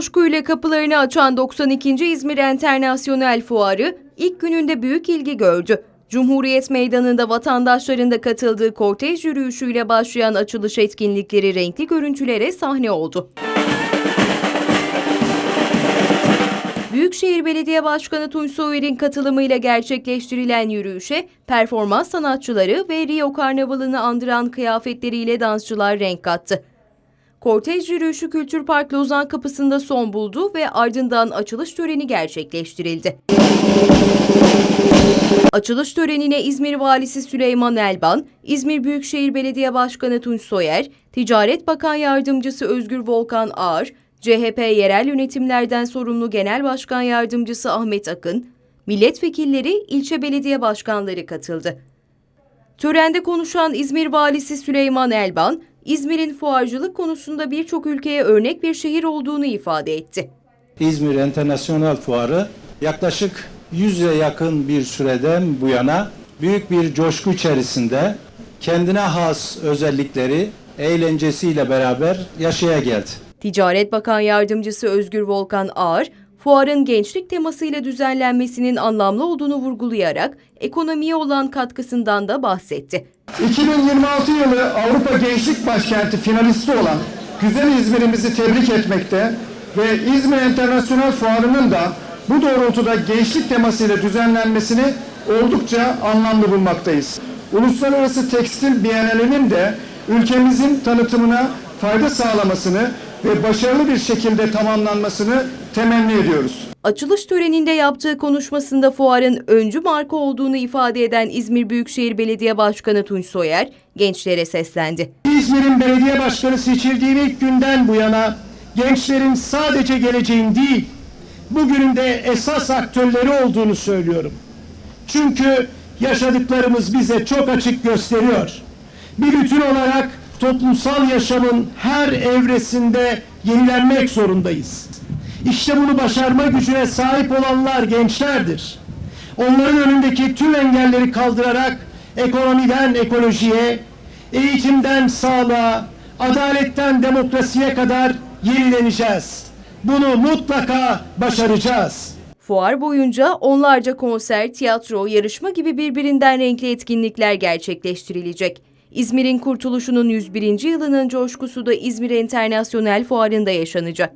coşkuyla kapılarını açan 92. İzmir Enternasyonel Fuarı ilk gününde büyük ilgi gördü. Cumhuriyet Meydanı'nda vatandaşların da katıldığı kortej yürüyüşüyle başlayan açılış etkinlikleri renkli görüntülere sahne oldu. Büyükşehir Belediye Başkanı Tunç Soyer'in katılımıyla gerçekleştirilen yürüyüşe performans sanatçıları ve Rio Karnavalı'nı andıran kıyafetleriyle dansçılar renk kattı. Kortej yürüyüşü Kültür Park Lozan kapısında son buldu ve ardından açılış töreni gerçekleştirildi. Açılış törenine İzmir Valisi Süleyman Elban, İzmir Büyükşehir Belediye Başkanı Tunç Soyer, Ticaret Bakan Yardımcısı Özgür Volkan Ağar, CHP yerel yönetimlerden sorumlu Genel Başkan Yardımcısı Ahmet Akın, milletvekilleri, ilçe belediye başkanları katıldı. Törende konuşan İzmir Valisi Süleyman Elban, İzmir'in fuarcılık konusunda birçok ülkeye örnek bir şehir olduğunu ifade etti. İzmir Enternasyonel Fuarı yaklaşık 100'e yakın bir süreden bu yana büyük bir coşku içerisinde kendine has özellikleri eğlencesiyle beraber yaşaya geldi. Ticaret Bakan Yardımcısı Özgür Volkan Ağar, fuarın gençlik temasıyla düzenlenmesinin anlamlı olduğunu vurgulayarak ekonomiye olan katkısından da bahsetti. 2026 yılı Avrupa Gençlik Başkenti finalisti olan güzel İzmir'imizi tebrik etmekte ve İzmir Enternasyonel Fuarı'nın da bu doğrultuda gençlik temasıyla düzenlenmesini oldukça anlamlı bulmaktayız. Uluslararası Tekstil Bienalinin de ülkemizin tanıtımına fayda sağlamasını ve başarılı bir şekilde tamamlanmasını temenni ediyoruz. Açılış töreninde yaptığı konuşmasında fuarın öncü marka olduğunu ifade eden İzmir Büyükşehir Belediye Başkanı Tunç Soyer, gençlere seslendi. İzmir'in belediye başkanı seçildiği ilk günden bu yana gençlerin sadece geleceğin değil, bugünün de esas aktörleri olduğunu söylüyorum. Çünkü yaşadıklarımız bize çok açık gösteriyor. Bir bütün olarak toplumsal yaşamın her evresinde yenilenmek zorundayız. İşte bunu başarma gücüne sahip olanlar gençlerdir. Onların önündeki tüm engelleri kaldırarak ekonomiden ekolojiye, eğitimden sağlığa, adaletten demokrasiye kadar yenileneceğiz. Bunu mutlaka başaracağız. Fuar boyunca onlarca konser, tiyatro, yarışma gibi birbirinden renkli etkinlikler gerçekleştirilecek. İzmir'in kurtuluşunun 101. yılının coşkusu da İzmir Enternasyonel Fuarı'nda yaşanacak.